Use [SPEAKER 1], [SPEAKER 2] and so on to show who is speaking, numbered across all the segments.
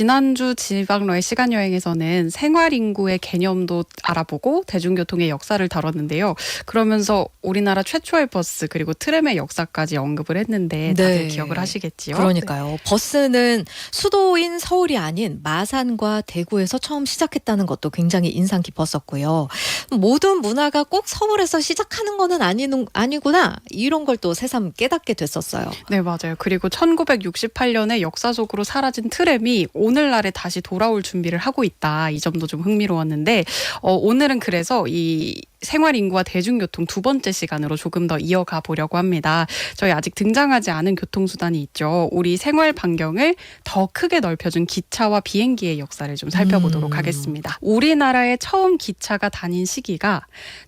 [SPEAKER 1] 지난주 지방로의 시간 여행에서는 생활 인구의 개념도 알아보고 대중교통의 역사를 다뤘는데요. 그러면서 우리나라 최초의 버스 그리고 트램의 역사까지 언급을 했는데 다들
[SPEAKER 2] 네.
[SPEAKER 1] 기억을 하시겠지요.
[SPEAKER 2] 그러니까요. 버스는 수도인 서울이 아닌 마산과 대구에서 처음 시작했다는 것도 굉장히 인상 깊었었고요. 모든 문화가 꼭 서울에서 시작하는 거는 아니는 아니구나 이런 걸 또 새삼 깨닫게 됐었어요.
[SPEAKER 1] 네, 맞아요. 그리고 1968년에 역사 속으로 사라진 트램이 오늘날에 다시 돌아올 준비를 하고 있다. 이 점도 좀 흥미로웠는데 어, 오늘은 그래서 이 생활 인구와 대중교통 두 번째 시간으로 조금 더 이어가 보려고 합니다. 저희 아직 등장하지 않은 교통수단이 있죠. 우리 생활 반경을 더 크게 넓혀준 기차와 비행기의 역사를 좀 살펴보도록
[SPEAKER 2] 음.
[SPEAKER 1] 하겠습니다. 우리나라에 처음 기차가 다닌 시기가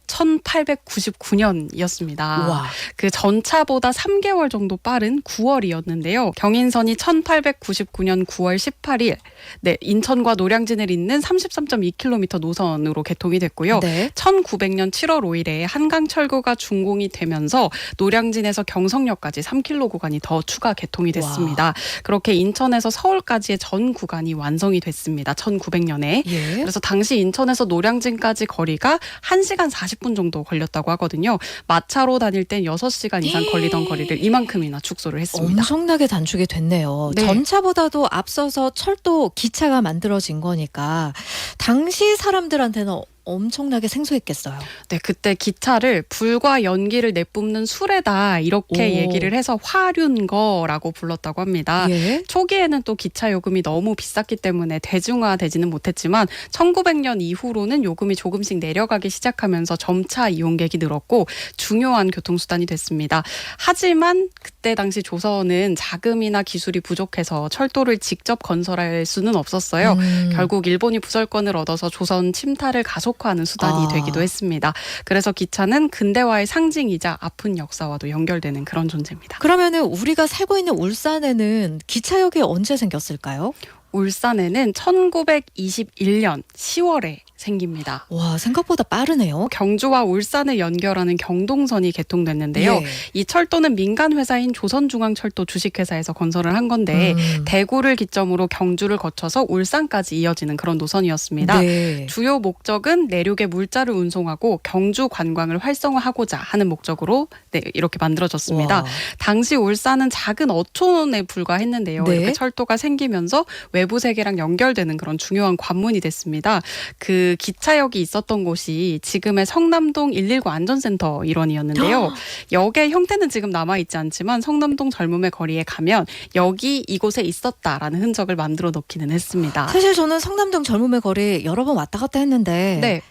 [SPEAKER 1] 1899년이었습니다.
[SPEAKER 2] 와.
[SPEAKER 1] 그 전차보다 3개월 정도 빠른 9월이었는데요. 경인선이 1899년 9월 18일 네, 인천과 노량진을 잇는 33.2km 노선으로 개통이 됐고요.
[SPEAKER 2] 네.
[SPEAKER 1] 1900년 7월 5일에 한강철도가 준공이 되면서 노량진에서 경성역까지 3km 구간이 더 추가 개통이 됐습니다. 그렇게 인천에서 서울까지의 전 구간이 완성이 됐습니다. 1900년에.
[SPEAKER 2] 예.
[SPEAKER 1] 그래서 당시 인천에서 노량진까지 거리가 1시간 40분 정도 걸렸다고 하거든요. 마차로 다닐 땐 6시간 이상 걸리던 거리를 이만큼이나 축소를 했습니다.
[SPEAKER 2] 엄청나게 단축이 됐네요.
[SPEAKER 1] 네.
[SPEAKER 2] 전차보다도 앞서서 철도 기차가 만들어진 거니까 당시 사람들한테는 엄청나게 생소했겠어요.
[SPEAKER 1] 네, 그때 기차를 불과 연기를 내뿜는 술에다 이렇게
[SPEAKER 2] 오.
[SPEAKER 1] 얘기를 해서 화륜거라고 불렀다고 합니다.
[SPEAKER 2] 예.
[SPEAKER 1] 초기에는 또 기차 요금이 너무 비쌌기 때문에 대중화되지는 못했지만 1900년 이후로는 요금이 조금씩 내려가기 시작하면서 점차 이용객이 늘었고 중요한 교통수단이 됐습니다. 하지만 그때 당시 조선은 자금이나 기술이 부족해서 철도를 직접 건설할 수는 없었어요.
[SPEAKER 2] 음.
[SPEAKER 1] 결국 일본이 부설권을 얻어서 조선 침탈을 가속 화하는 수단이
[SPEAKER 2] 아.
[SPEAKER 1] 되기도 했습니다. 그래서 기차는 근대화의 상징이자 아픈 역사와도 연결되는 그런 존재입니다.
[SPEAKER 2] 그러면은 우리가 살고 있는 울산에는 기차역이 언제 생겼을까요?
[SPEAKER 1] 울산에는 1921년 10월에 생깁니다.
[SPEAKER 2] 와 생각보다 빠르네요.
[SPEAKER 1] 경주와 울산을 연결하는 경동선이 개통됐는데요.
[SPEAKER 2] 예.
[SPEAKER 1] 이 철도는 민간 회사인 조선중앙철도 주식회사에서 건설을 한 건데
[SPEAKER 2] 음.
[SPEAKER 1] 대구를 기점으로 경주를 거쳐서 울산까지 이어지는 그런 노선이었습니다.
[SPEAKER 2] 네.
[SPEAKER 1] 주요 목적은 내륙의 물자를 운송하고 경주 관광을 활성화하고자 하는 목적으로 네, 이렇게 만들어졌습니다.
[SPEAKER 2] 와.
[SPEAKER 1] 당시 울산은 작은 어촌에 불과했는데요.
[SPEAKER 2] 네.
[SPEAKER 1] 이렇게 철도가 생기면서 외부 세계랑 연결되는 그런 중요한 관문이 됐습니다. 그 기차역이 있었던 곳이 지금의 성남동 119 안전센터 일원이었는데요. 역의 형태는 지금 남아 있지 않지만 성남동 젊음의 거리에 가면 여기 이곳에 있었다라는 흔적을 만들어 놓기는 했습니다.
[SPEAKER 2] 사실 저는 성남동 젊음의 거리 여러 번 왔다 갔다 했는데
[SPEAKER 1] 네.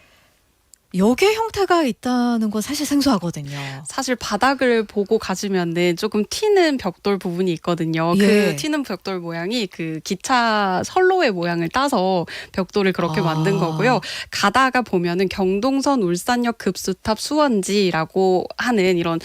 [SPEAKER 2] 역의 형태가 있다는 건 사실 생소하거든요.
[SPEAKER 1] 사실 바닥을 보고 가시면은 조금 튀는 벽돌 부분이 있거든요.
[SPEAKER 2] 예.
[SPEAKER 1] 그 튀는 벽돌 모양이 그 기차 선로의 모양을 따서 벽돌을 그렇게
[SPEAKER 2] 아.
[SPEAKER 1] 만든 거고요. 가다가 보면은 경동선 울산역 급수탑 수원지라고 하는 이런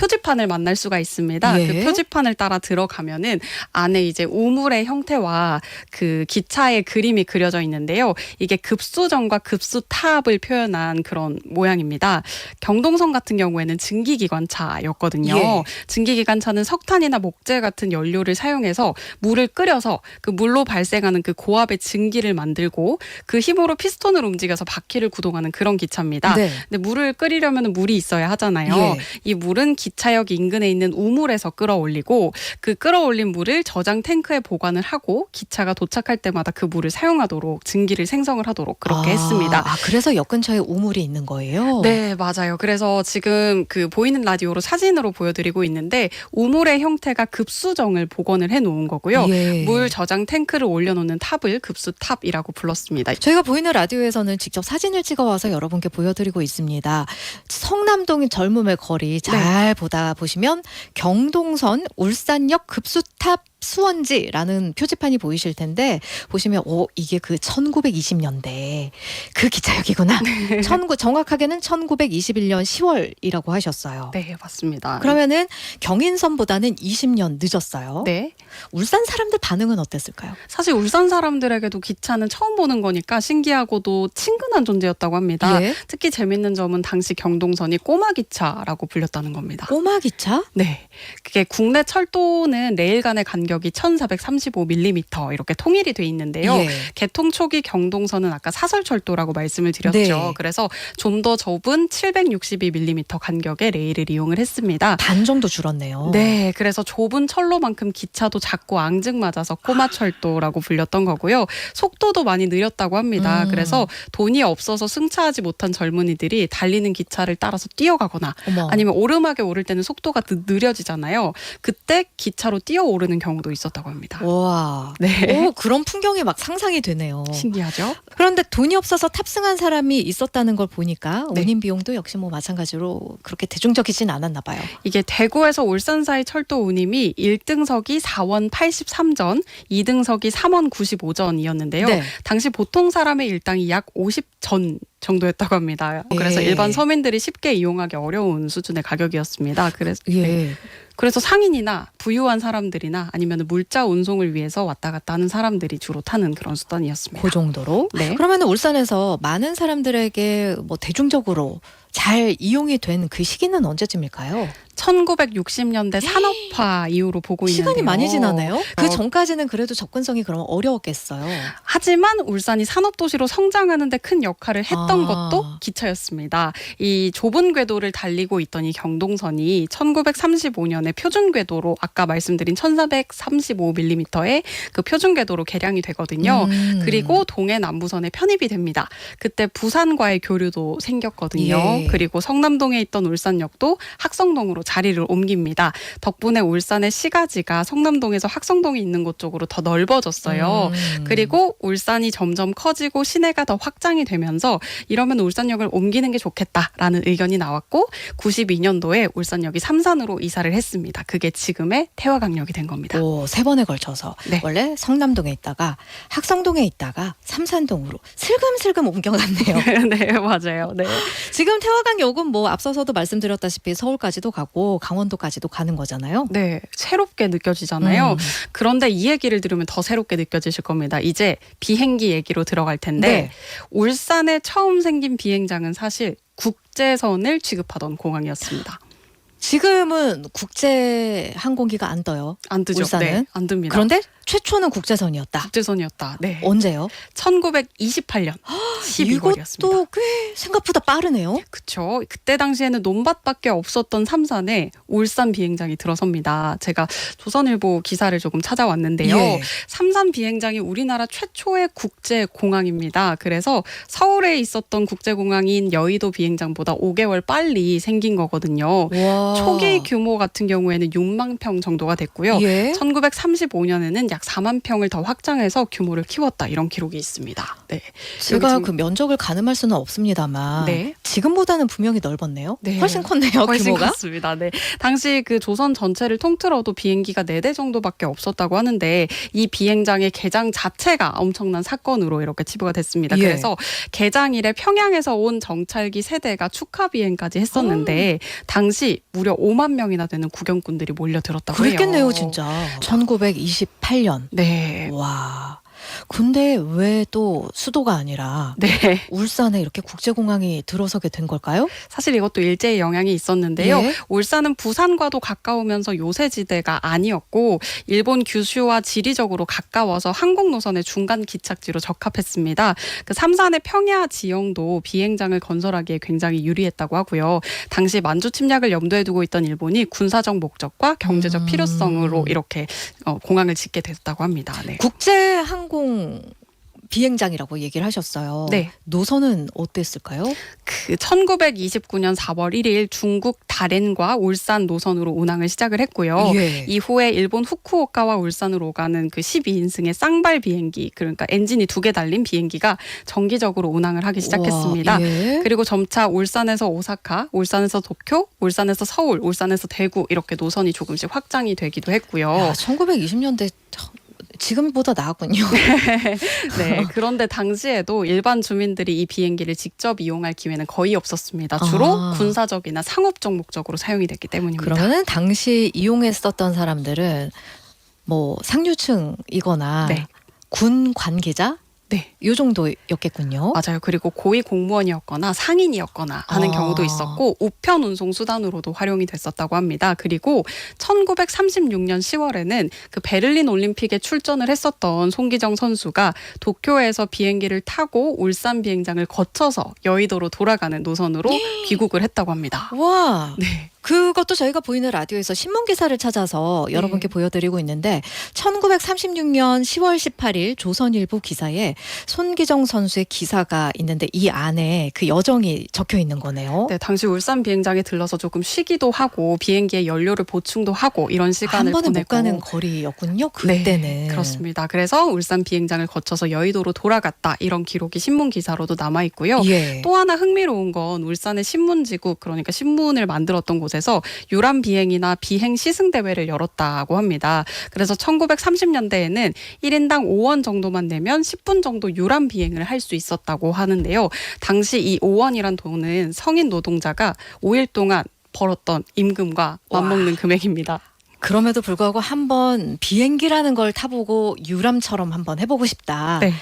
[SPEAKER 1] 표지판을 만날 수가 있습니다.
[SPEAKER 2] 예.
[SPEAKER 1] 그 표지판을 따라 들어가면은 안에 이제 우물의 형태와 그 기차의 그림이 그려져 있는데요. 이게 급수정과 급수탑을 표현한 그런 모양입니다. 경동선 같은 경우에는 증기기관차였거든요.
[SPEAKER 2] 예.
[SPEAKER 1] 증기기관차는 석탄이나 목재 같은 연료를 사용해서 물을 끓여서 그 물로 발생하는 그 고압의 증기를 만들고 그 힘으로 피스톤을 움직여서 바퀴를 구동하는 그런 기차입니다.
[SPEAKER 2] 네.
[SPEAKER 1] 근데 물을 끓이려면 물이 있어야 하잖아요.
[SPEAKER 2] 예.
[SPEAKER 1] 이 물은 기 차역 인근에 있는 우물에서 끌어올리고 그 끌어올린 물을 저장 탱크에 보관을 하고 기차가 도착할 때마다 그 물을 사용하도록 증기를 생성을 하도록 그렇게
[SPEAKER 2] 아,
[SPEAKER 1] 했습니다.
[SPEAKER 2] 아, 그래서 역 근처에 우물이 있는 거예요.
[SPEAKER 1] 네, 맞아요. 그래서 지금 그 보이는 라디오로 사진으로 보여드리고 있는데 우물의 형태가 급수정을 복원을 해 놓은 거고요.
[SPEAKER 2] 예.
[SPEAKER 1] 물 저장 탱크를 올려놓는 탑을 급수탑이라고 불렀습니다.
[SPEAKER 2] 저희가 보이는 라디오에서는 직접 사진을 찍어 와서 여러분께 보여드리고 있습니다. 성남동 젊음의 거리 잘
[SPEAKER 1] 네.
[SPEAKER 2] 보다 보시면 경동선 울산역 급수탑 수원지라는 표지판이 보이실 텐데 보시면 오 이게 그 1920년대 그 기차역이구나.
[SPEAKER 1] 네.
[SPEAKER 2] 19 정확하게는 1921년 10월이라고 하셨어요.
[SPEAKER 1] 네, 맞습니다.
[SPEAKER 2] 그러면은 경인선보다는 20년 늦었어요.
[SPEAKER 1] 네.
[SPEAKER 2] 울산 사람들 반응은 어땠을까요?
[SPEAKER 1] 사실 울산 사람들에게도 기차는 처음 보는 거니까 신기하고도 친근한 존재였다고 합니다.
[SPEAKER 2] 예.
[SPEAKER 1] 특히 재밌는 점은 당시 경동선이 꼬마 기차라고 불렸다는 겁니다.
[SPEAKER 2] 꼬마 기차?
[SPEAKER 1] 네. 그게 국내 철도는 레일 간의 간격이 간격이 1,435mm 이렇게 통일이 돼 있는데요.
[SPEAKER 2] 예.
[SPEAKER 1] 개통 초기 경동선은 아까 사설철도라고 말씀을 드렸죠.
[SPEAKER 2] 네.
[SPEAKER 1] 그래서 좀 더 좁은 762mm 간격의 레일을 이용을 했습니다.
[SPEAKER 2] 반 정도 줄었네요.
[SPEAKER 1] 네, 그래서 좁은 철로만큼 기차도 작고 앙증 맞아서 꼬마 철도라고 불렸던 거고요. 속도도 많이 느렸다고 합니다.
[SPEAKER 2] 음.
[SPEAKER 1] 그래서 돈이 없어서 승차하지 못한 젊은이들이 달리는 기차를 따라서 뛰어가거나
[SPEAKER 2] 어머.
[SPEAKER 1] 아니면 오르막에 오를 때는 속도가 느- 느려지잖아요. 그때 기차로 뛰어 오르는 경우 도 있었다고 합니다.
[SPEAKER 2] 와.
[SPEAKER 1] 네.
[SPEAKER 2] 오, 그런 풍경이 막 상상이 되네요.
[SPEAKER 1] 신기하죠?
[SPEAKER 2] 그런데 돈이 없어서 탑승한 사람이 있었다는 걸 보니까
[SPEAKER 1] 네.
[SPEAKER 2] 운임 비용도 역시 뭐 마찬가지로 그렇게 대중적이진 않았나 봐요.
[SPEAKER 1] 이게 대구에서 울산 사이 철도 운임이 1등석이 4원 83전, 2등석이 3원 95전이었는데요.
[SPEAKER 2] 네.
[SPEAKER 1] 당시 보통 사람의 일당이 약 50전 정도였다고 합니다. 그래서
[SPEAKER 2] 예.
[SPEAKER 1] 일반 서민들이 쉽게 이용하기 어려운 수준의 가격이었습니다. 그래서
[SPEAKER 2] 예.
[SPEAKER 1] 네. 그래서 상인이나 부유한 사람들이나 아니면 물자 운송을 위해서 왔다 갔다 하는 사람들이 주로 타는 그런 수단이었습니다.
[SPEAKER 2] 그 정도로.
[SPEAKER 1] 네.
[SPEAKER 2] 그러면 울산에서 많은 사람들에게 뭐 대중적으로 잘 이용이 된 그 시기는 언제쯤일까요?
[SPEAKER 1] 1960년대 산업화 이후로 보고 있는데요.
[SPEAKER 2] 시간이 많이 지나네요. 그
[SPEAKER 1] 어,
[SPEAKER 2] 전까지는 그래도 접근성이 그러면 어려웠겠어요.
[SPEAKER 1] 하지만 울산이 산업도시로 성장하는데 큰 역할을 했던
[SPEAKER 2] 아.
[SPEAKER 1] 것도 기차였습니다. 이 좁은 궤도를 달리고 있던 이 경동선이 1935년에 표준 궤도로 아까 말씀드린 1435mm의 그 표준 궤도로 개량이 되거든요.
[SPEAKER 2] 음.
[SPEAKER 1] 그리고 동해 남부선에 편입이 됩니다. 그때 부산과의 교류도 생겼거든요.
[SPEAKER 2] 예.
[SPEAKER 1] 그리고 성남동에 있던 울산역도 학성동으로 자리를 옮깁니다. 덕분에 울산의 시가지가 성남동에서 학성동에 있는 곳 쪽으로 더 넓어졌어요.
[SPEAKER 2] 음.
[SPEAKER 1] 그리고 울산이 점점 커지고 시내가 더 확장이 되면서 이러면 울산역을 옮기는 게 좋겠다라는 의견이 나왔고 92년도에 울산역이 삼산으로 이사를 했습니다. 그게 지금의 태화강역이 된 겁니다.
[SPEAKER 2] 오, 세 번에 걸쳐서
[SPEAKER 1] 네.
[SPEAKER 2] 원래 성남동에 있다가 학성동에 있다가 삼산동으로 슬금슬금 옮겨갔네요.
[SPEAKER 1] 네, 맞아요. 네.
[SPEAKER 2] 지금 태화강 역은 뭐 앞서서도 말씀드렸다시피 서울까지도 가고 강원도까지도 가는 거잖아요.
[SPEAKER 1] 네, 새롭게 느껴지잖아요.
[SPEAKER 2] 음.
[SPEAKER 1] 그런데 이 얘기를 들으면 더 새롭게 느껴지실 겁니다. 이제 비행기 얘기로 들어갈 텐데
[SPEAKER 2] 네.
[SPEAKER 1] 울산에 처음 생긴 비행장은 사실 국제선을 취급하던 공항이었습니다.
[SPEAKER 2] 지금은 국제 항공기가 안 떠요.
[SPEAKER 1] 안 뜨죠?
[SPEAKER 2] 울산은?
[SPEAKER 1] 네, 안 뜹니다.
[SPEAKER 2] 그런데 최초는 국제선이었다.
[SPEAKER 1] 국제선이었다. 네.
[SPEAKER 2] 언제요?
[SPEAKER 1] 1928년 12월이었습니다.
[SPEAKER 2] 이것도 꽤 생각보다 빠르네요.
[SPEAKER 1] 그쵸. 그때 당시에는 논밭밖에 없었던 삼산에 울산 비행장이 들어섭니다. 제가 조선일보 기사를 조금 찾아왔는데요.
[SPEAKER 2] 예.
[SPEAKER 1] 삼산 비행장이 우리나라 최초의 국제 공항입니다. 그래서 서울에 있었던 국제 공항인 여의도 비행장보다 5개월 빨리 생긴 거거든요.
[SPEAKER 2] 와.
[SPEAKER 1] 초기 규모 같은 경우에는 6만 평 정도가 됐고요.
[SPEAKER 2] 예.
[SPEAKER 1] 1935년에는 약 4만 평을 더 확장해서 규모를 키웠다 이런 기록이 있습니다. 네.
[SPEAKER 2] 제가
[SPEAKER 1] 지금-
[SPEAKER 2] 그 면적을 가늠할 수는 없습니다만
[SPEAKER 1] 네.
[SPEAKER 2] 지금보다는 분명히 넓었네요.
[SPEAKER 1] 네.
[SPEAKER 2] 훨씬 컸네요.
[SPEAKER 1] 훨씬
[SPEAKER 2] 규모가.
[SPEAKER 1] 컸습니다. 네. 당시 그 조선 전체를 통틀어도 비행기가 네 대 정도밖에 없었다고 하는데 이 비행장의 개장 자체가 엄청난 사건으로 이렇게 치부가 됐습니다.
[SPEAKER 2] 예.
[SPEAKER 1] 그래서 개장 일에 평양에서 온 정찰기 세대가 축하 비행까지 했었는데 당시 무려 5만 명이나 되는 구경꾼들이 몰려들었다고 해요.
[SPEAKER 2] 그랬겠네요, 진짜. 1928년.
[SPEAKER 1] 네.
[SPEAKER 2] 와. 근데 왜 또 수도가 아니라
[SPEAKER 1] 네.
[SPEAKER 2] 울산에 이렇게 국제공항이 들어서게 된 걸까요?
[SPEAKER 1] 사실 이것도 일제의 영향이 있었는데요.
[SPEAKER 2] 예.
[SPEAKER 1] 울산은 부산과도 가까우면서 요새지대가 아니었고 일본 규슈와 지리적으로 가까워서 항공 노선의 중간 기착지로 적합했습니다. 그 삼산의 평야 지형도 비행장을 건설하기에 굉장히 유리했다고 하고요. 당시 만주 침략을 염두에 두고 있던 일본이 군사적 목적과 경제적
[SPEAKER 2] 음.
[SPEAKER 1] 필요성으로 이렇게 어, 공항을 짓게 됐다고 합니다. 네.
[SPEAKER 2] 국제 항공 비행장이라고 얘기를 하셨어요.
[SPEAKER 1] 네.
[SPEAKER 2] 노선은 어땠을까요?
[SPEAKER 1] 그 1929년 4월 1일 중국 다롄과 울산 노선으로 운항을 시작을 했고요.
[SPEAKER 2] 예.
[SPEAKER 1] 이후에 일본 후쿠오카와 울산으로 오가는 그 12인승의 쌍발 비행기 그러니까 엔진이 두 개 달린 비행기가 정기적으로 운항을 하기 시작했습니다.
[SPEAKER 2] 와, 예.
[SPEAKER 1] 그리고 점차 울산에서 오사카, 울산에서 도쿄, 울산에서 서울, 울산에서 대구 이렇게 노선이 조금씩 확장이 되기도 했고요.
[SPEAKER 2] 야, 1920년대 지금보다 나았군요.
[SPEAKER 1] 네. 그런데 당시에도 일반 주민들이 이 비행기를 직접 이용할 기회는 거의 없었습니다. 주로
[SPEAKER 2] 아.
[SPEAKER 1] 군사적이나 상업적 목적으로 사용이 됐기 때문입니다.
[SPEAKER 2] 그러면은 당시 이용했었던 사람들은 뭐 상류층이거나
[SPEAKER 1] 네.
[SPEAKER 2] 군 관계자
[SPEAKER 1] 네.
[SPEAKER 2] 요 정도였겠군요.
[SPEAKER 1] 맞아요. 그리고 고위 공무원이었거나 상인이었거나 하는
[SPEAKER 2] 아.
[SPEAKER 1] 경우도 있었고 우편 운송 수단으로도 활용이 됐었다고 합니다. 그리고 1936년 10월에는 그 베를린 올림픽에 출전을 했었던 송기정 선수가 도쿄에서 비행기를 타고 울산 비행장을 거쳐서 여의도로 돌아가는 노선으로 귀국을 했다고 합니다.
[SPEAKER 2] 와,
[SPEAKER 1] 네.
[SPEAKER 2] 그것도 저희가 보이는 라디오에서 신문 기사를 찾아서
[SPEAKER 1] 네.
[SPEAKER 2] 여러분께 보여드리고 있는데 1936년 10월 18일 조선일보 기사에 손기정 선수의 기사가 있는데 이 안에 그 여정이 적혀 있는 거네요.
[SPEAKER 1] 네, 당시 울산 비행장에 들러서 조금 쉬기도 하고 비행기에 연료를 보충도 하고 이런
[SPEAKER 2] 한
[SPEAKER 1] 시간을
[SPEAKER 2] 번에
[SPEAKER 1] 보내고
[SPEAKER 2] 못 가는 거리였군요. 그때는
[SPEAKER 1] 네, 그렇습니다. 그래서 울산 비행장을 거쳐서 여의도로 돌아갔다 이런 기록이 신문 기사로도 남아 있고요.
[SPEAKER 2] 예.
[SPEAKER 1] 또 하나 흥미로운 건 울산의 신문지국 그러니까 신문을 만들었던 곳 에서 유람 비행이나 비행 시승 대회를 열었다고 합니다. 그래서 1930년대에는 1인당 5원 정도만 내면 10분 정도 유람 비행을 할 수 있었다고 하는데요. 당시 이 5원이란 돈은 성인 노동자가 5일 동안 벌었던 임금과 맞먹는 금액입니다.
[SPEAKER 2] 그럼에도 불구하고 한번 비행기라는 걸 타보고 유람처럼 한번 해보고 싶다.
[SPEAKER 1] 네.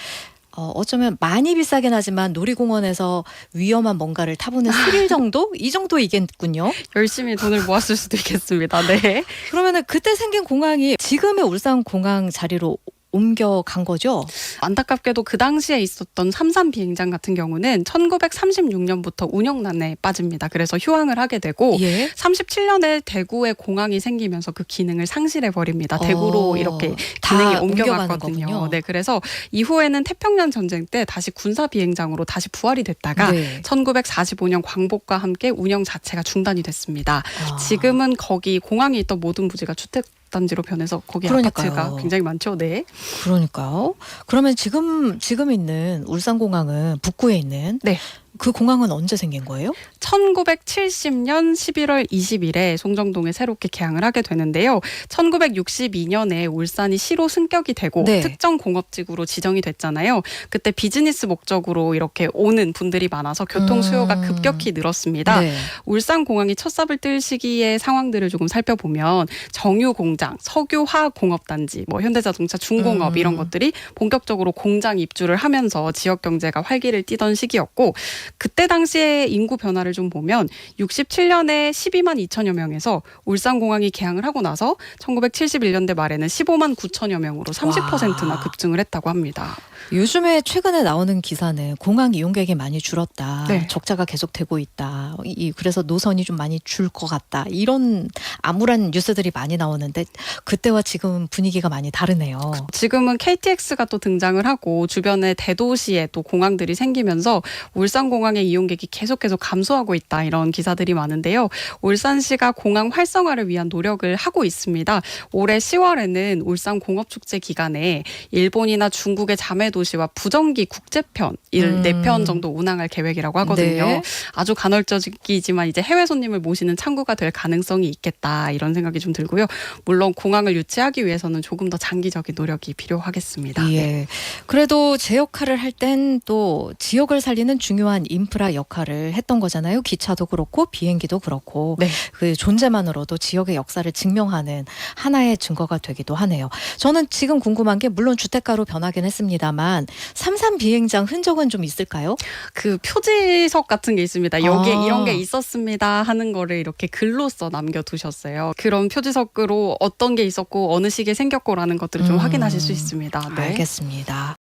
[SPEAKER 2] 어, 어쩌면 많이 비싸긴 하지만 놀이공원에서 위험한 뭔가를 타보는 스릴 정도? 이 정도이겠군요.
[SPEAKER 1] 열심히 돈을 모았을 수도 있겠습니다. 네.
[SPEAKER 2] 그러면은 그때 생긴 공항이 지금의 울산 공항 자리로 옮겨간 거죠?
[SPEAKER 1] 안타깝게도 그 당시에 있었던 삼산 비행장 같은 경우는 1936년부터 운영난에 빠집니다. 그래서 휴항을 하게 되고
[SPEAKER 2] 예.
[SPEAKER 1] 37년에 대구에 공항이 생기면서 그 기능을 상실해 버립니다. 대구로
[SPEAKER 2] 어,
[SPEAKER 1] 이렇게
[SPEAKER 2] 다
[SPEAKER 1] 기능이
[SPEAKER 2] 옮겨갔거든요.
[SPEAKER 1] 네, 그래서 이후에는 태평양 전쟁 때 다시 군사 비행장으로 다시 부활이 됐다가
[SPEAKER 2] 네.
[SPEAKER 1] 1945년 광복과 함께 운영 자체가 중단이 됐습니다.
[SPEAKER 2] 아.
[SPEAKER 1] 지금은 거기 공항에 있던 모든 부지가 주택 단지로 변해서 거기
[SPEAKER 2] 그러니까요.
[SPEAKER 1] 아파트가 굉장히 많죠. 네.
[SPEAKER 2] 그러니까요. 그러면 지금 지금 있는 울산 공항은 북구에 있는
[SPEAKER 1] 네.
[SPEAKER 2] 그 공항은 언제 생긴 거예요?
[SPEAKER 1] 1970년 11월 20일에 송정동에 새롭게 개항을 하게 되는데요. 1962년에 울산이 시로 승격이 되고
[SPEAKER 2] 네.
[SPEAKER 1] 특정 공업지구로 지정이 됐잖아요. 그때 비즈니스 목적으로 이렇게 오는 분들이 많아서 교통 수요가
[SPEAKER 2] 음.
[SPEAKER 1] 급격히 늘었습니다.
[SPEAKER 2] 네.
[SPEAKER 1] 울산 공항이 첫 삽을 뜰 시기의 상황들을 조금 살펴보면 정유 공장, 석유 화학 공업 단지, 뭐 현대자동차 중공업
[SPEAKER 2] 음.
[SPEAKER 1] 이런 것들이 본격적으로 공장 입주를 하면서 지역 경제가 활기를 띠던 시기였고 그때 당시에 인구 변화를 좀 보면 67년에 12만 2천여 명에서 울산 공항이 개항을 하고 나서 1971년대 말에는 15만 9천여 명으로 30%나
[SPEAKER 2] 와.
[SPEAKER 1] 급증을 했다고 합니다.
[SPEAKER 2] 요즘에 최근에 나오는 기사는 공항 이용객이 많이 줄었다.
[SPEAKER 1] 네.
[SPEAKER 2] 적자가 계속되고 있다. 이 그래서 노선이 좀 많이 줄 것 같다. 이런 암울한 뉴스들이 많이 나오는데 그때와 지금 분위기가 많이 다르네요.
[SPEAKER 1] 지금은 KTX가 또 등장을 하고 주변에 대도시에 또 공항들이 생기면서 울산 공항의 이용객이 계속해서 감소하고 있다 이런 기사들이 많은데요. 울산시가 공항 활성화를 위한 노력을 하고 있습니다. 올해 10월에는 울산 공업축제 기간에 일본이나 중국의 자매 도 시와 부정기 국제편
[SPEAKER 2] 음.
[SPEAKER 1] 일 4편 정도 운항할 계획이라고 하거든요.
[SPEAKER 2] 네.
[SPEAKER 1] 아주 간헐적이지만 이제 해외 손님을 모시는 창구가 될 가능성이 있겠다 이런 생각이 좀 들고요. 물론 공항을 유치하기 위해서는 조금 더 장기적인 노력이 필요하겠습니다.
[SPEAKER 2] 예. 그래도 제 역할을 할 땐 또 지역을 살리는 중요한 인프라 역할을 했던 거잖아요. 기차도 그렇고 비행기도 그렇고
[SPEAKER 1] 네.
[SPEAKER 2] 그 존재만으로도 지역의 역사를 증명하는 하나의 증거가 되기도 하네요. 저는 지금 궁금한 게 물론 주택가로 변하긴 했습니다만 삼산 비행장 흔적은 좀 있을까요?
[SPEAKER 1] 그 표지석 같은 게 있습니다. 여기에
[SPEAKER 2] 아.
[SPEAKER 1] 이런 게 있었습니다 하는 거를 이렇게 글로 써 남겨두셨어요. 그런 표지석으로 어떤 게 있었고 어느 시기에 생겼고라는 것들을 좀
[SPEAKER 2] 음.
[SPEAKER 1] 확인하실 수 있습니다. 네.
[SPEAKER 2] 알겠습니다.